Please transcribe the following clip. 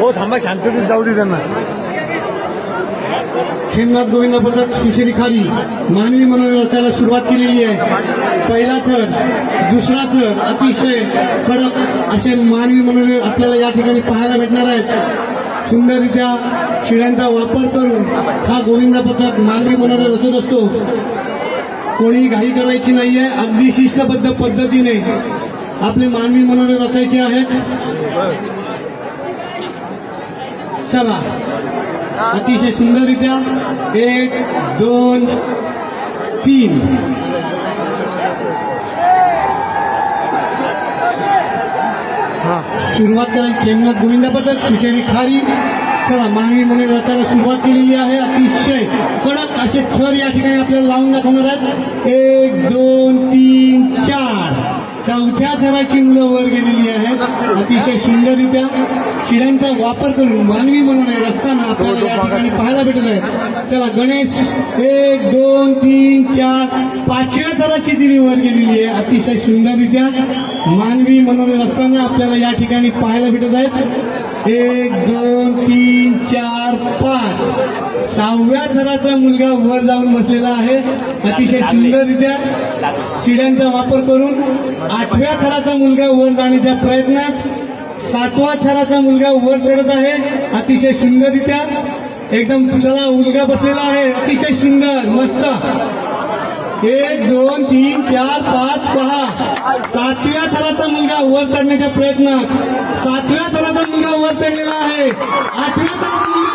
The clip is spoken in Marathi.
हो थांबा शांततेत जाऊ दे त्यांना खेमनाथ गोविंद पथक सुशिरी खाली मानवी म्हणून रचायला सुरुवात केलेली आहे पहिला थर दुसरा थर अतिशय कडक असे मानवी म्हणून आपल्याला या ठिकाणी पाहायला भेटणार आहेत. सुंदररित्या शिड्यांचा वापर करून हा गोविंद पथक मानवी म्हणून रचत असतो. कोणी घाई करायची नाहीये. अगदी शिस्तबद्ध पद्धतीने आपले मानवी म्हणून रचायचे आहेत चला. अतिशय सुंदररित्या एक दोन तीन. हा. सुरुवात करायची खेमनाथ गोविंद पथक सुशेरी खारी. चला मानवी म्हणून रचायला सुरुवात केलेली आहे. अतिशय कडक असे थर या ठिकाणी आपल्याला लावून दाखवणार आहेत. एक दोन चौथ्या थराची मुलं वर गेलेली आहेत. अतिशय सुंदररित्या शिड्यांचा वापर करून मानवी म्हणून आहे रस्ताना आपल्याला या ठिकाणी पाहायला भेटत आहे. चला गणेश एक दोन तीन चार पाचव्या थराची तिने वर गेलेली आहे. अतिशय सुंदररित्या मानवी म्हणून असताना आपल्याला या ठिकाणी पाहायला भेटत आहेत. एक दोन तीन चार पाच सहाव्या थराचा मुलगा वर जाऊन बसलेला आहे. अतिशय सुंदररित्या शिड्यांचा वापर करून आठव्या थराचा मुलगा वर जाण्याच्या प्रयत्नात सातवा थराचा मुलगा वर चढत आहे. अतिशय सुंदररित्या एकदम चला मुलगा बसलेला आहे. अतिशय सुंदर मस्त. एक दोन तीन चार पाच सहा. सातव्या थराचा मुलगा वर चढण्याच्या प्रयत्नात सातव्या थराचा मुलगा वर चढलेला आहे. आठव्या थराचा मुलगा